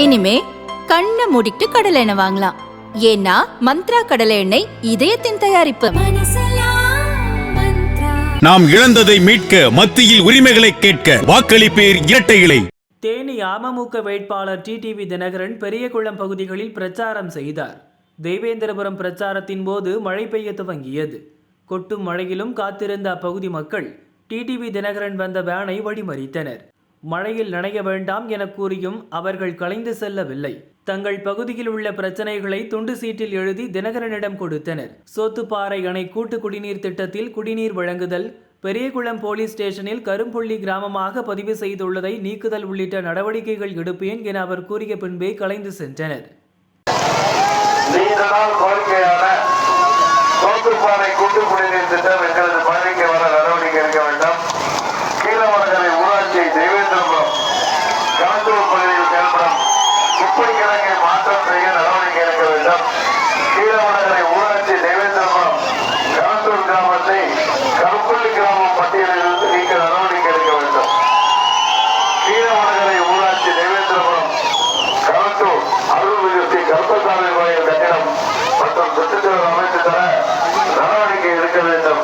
இனிமே கண்ணை மூடிட்டு கடலை எண்ணெய் வாங்கலாம். ஏன்னா மந்த்ரா கடலை எண்ணெய் இதயத்தின் தயாரிப்பு. நாம் இழந்ததை மீட்க மத்தியில் உரிமைகளை கேட்க வாக்களிப்பேர் இரட்டை இலை. தேனி அமமுக வேட்பாளர் டிடிவி தினகரன் பெரியகுளம் பகுதிகளில் பிரச்சாரம் செய்தார். தேவேந்திரபுரம் பிரச்சாரத்தின் போது மழை பெய்ய துவங்கியது. கொட்டும் மழையிலும் காத்திருந்த அப்பகுதி மக்கள் டிடிவி தினகரன் வந்த வேனை வழிமறித்தனர். மழையில் நனைய வேண்டாம் என கூறியும் அவர்கள் கலைந்து செல்லவில்லை. தங்கள் பகுதியில் உள்ள பிரச்சனைகளை துண்டு சீட்டில் எழுதி தினகரனிடம் கொடுத்தனர். சோத்துப்பாறை அணை கூட்டு குடிநீர் திட்டத்தில் குடிநீர் வழங்குதல் பெரியகுளம் போலீஸ் ஸ்டேஷனில் கரும்புள்ளி கிராமமாக பதிவு செய்துள்ளதை நீக்குதல் உள்ளிட்ட நடவடிக்கைகள் எடுப்பேன் என அவர் கூறிய பின்பே கலைந்து சென்றனர். சோத்துப்பாறை கூட்டு குடிநீர் திட்டம் எங்களது பகுதிக்கு வர நடவடிக்கை எடுக்க வேண்டும். கீழவடகரை ஊராட்சி தெய்வேந்திர கலந்தூர் பகுதியில் செயல்படும் குப்பை கிழங்கை மாற்றம் செய்ய நடவடிக்கை எடுக்க வேண்டும். கீழவடகரை ஊராட்சி தெய்வேந்திரபுரம் கலந்தூர் கிராமத்தை கருப்பள்ளி கிராமம் பட்டியலிலிருந்து நீக்க நடவடிக்கை எடுக்க வேண்டும். கீழவடகரை ஊராட்சி தேவேந்திரபுரம் கலந்தூர் அருள்மிகுதி கருப்பசாமி கோயில் கட்டிடம் மற்றும் சுற்றுச்சூழல் அமைத்து தர நடவடிக்கை எடுக்க வேண்டும்.